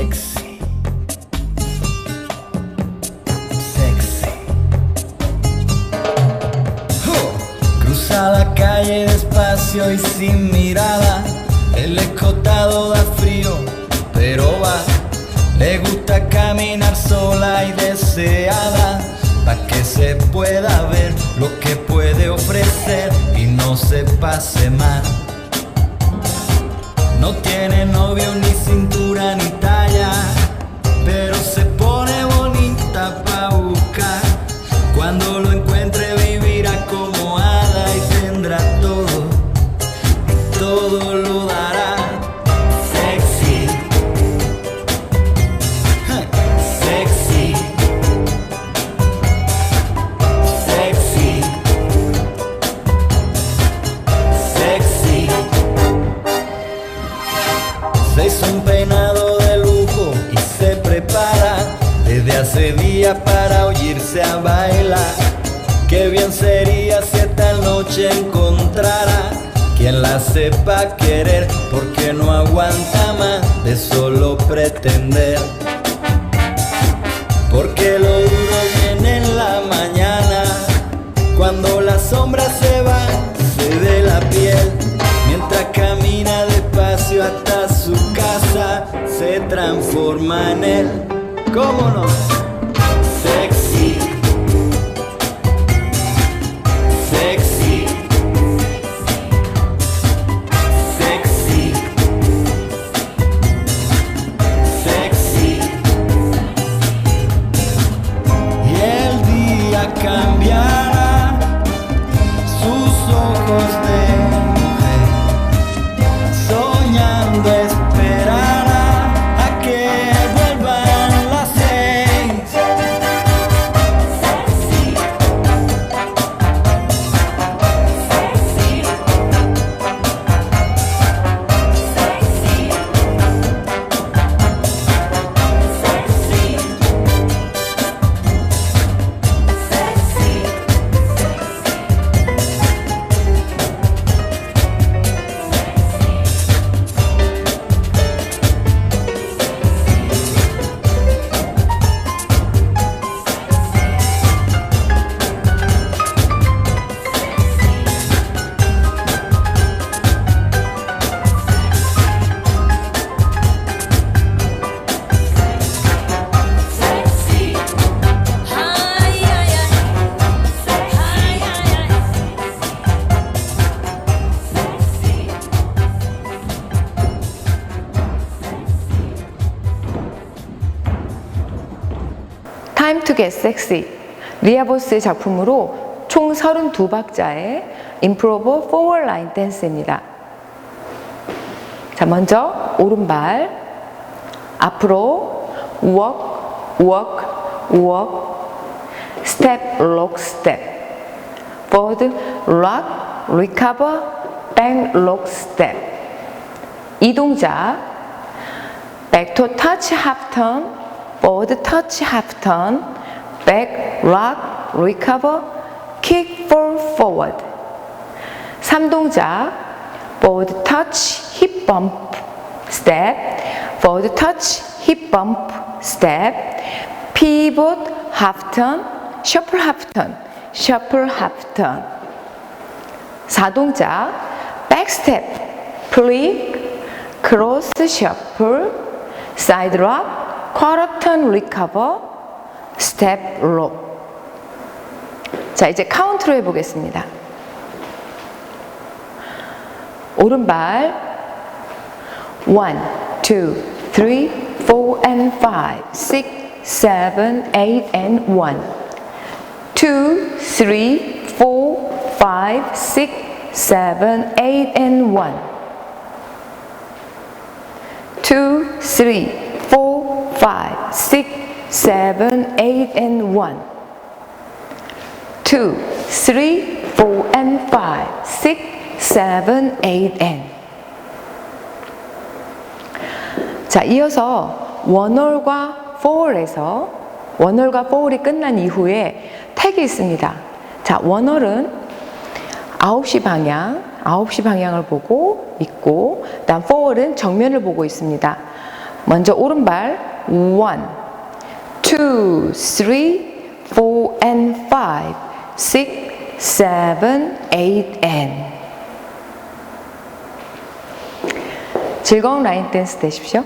Sexy. Sexy. Huh. Cruza la calle despacio y sin mirada. El escotado da frío, pero va. Le gusta caminar sola y deseada. Pa' que se pueda ver lo que puede ofrecer y no se pase mal. No tiene novio ni cintura ni talla, días para oírse a bailar. Qué bien sería si esta noche encontrara quien la sepa querer porque no aguanta más de solo pretender. Porque lo duro viene en la mañana, cuando la sombra se va, se ve la piel, mientras camina despacio hasta su casa, se transforma en él. ¿Cómo no? Time to get sexy. 리아보스의 작품으로 총 32박자의 임프로브 포월 라인 댄스입니다. 자, 먼저 오른발 앞으로 walk, walk, walk, step, lock, step. forward, rock, recover, bang, lock, step. 이 동작 back to touch, half turn, forward touch, half turn, back, rock, recover, kick, fall, forward. 3동작 forward touch, hip bump, step, forward touch, hip bump, step, pivot, half turn, shuffle, half turn, shuffle, half turn. 4동작 back step, flick, cross, shuffle, side rock, turn, recover, step, roll. 자, 이제 카운트로 해 보겠습니다. 오른발 1, 2, 3, 4 and 5, 6, 7, 8 and 1 2, 3, 4, 5, 6, 7, 8 and 1 2, 3, 4, 5, 6, 7, 8 and 1 2, 3, 4 and 5, 6, 7, 8 and 자, 이어서 원홀과 포홀에서 원홀과 포홀이 끝난 이후에 택이 있습니다. 자, 원홀은 9시 방향, 9시 방향을 보고 있고, 그다음 포홀은 정면을 보고 있습니다. 먼저 오른발 one, two, three, four and five, six, seven, eight and 즐거운 라인 댄스 되십시오.